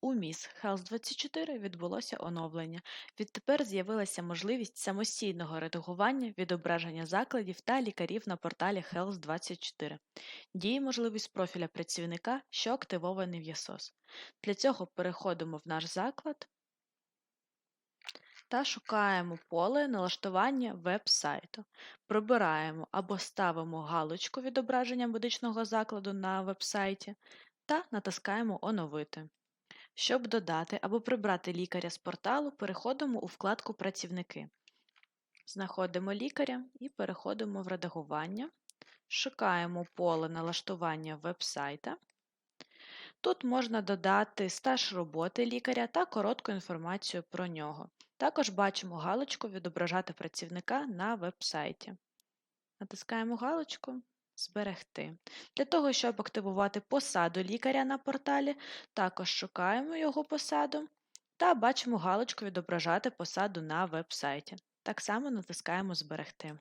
У МІС Health24 відбулося оновлення. Відтепер з'явилася можливість самостійного редагування відображення закладів та лікарів на порталі Health24. Діє можливість профіля працівника, що активований в ЯСОС. Для цього переходимо в наш заклад та шукаємо поле налаштування веб-сайту. Пробираємо або ставимо галочку відображення медичного закладу на веб-сайті та натискаємо Оновити. Щоб додати або прибрати лікаря з порталу, переходимо у вкладку Працівники. Знаходимо лікаря і переходимо в редагування. Шукаємо поле налаштування веб-сайта. Тут можна додати стаж роботи лікаря та коротку інформацію про нього. Також бачимо галочку Відображати працівника на веб-сайті. Натискаємо галочку Зберегти. Для того, щоб активувати посаду лікаря на порталі, також шукаємо його посаду та бачимо галочку Відображати посаду на веб-сайті. Так само натискаємо Зберегти.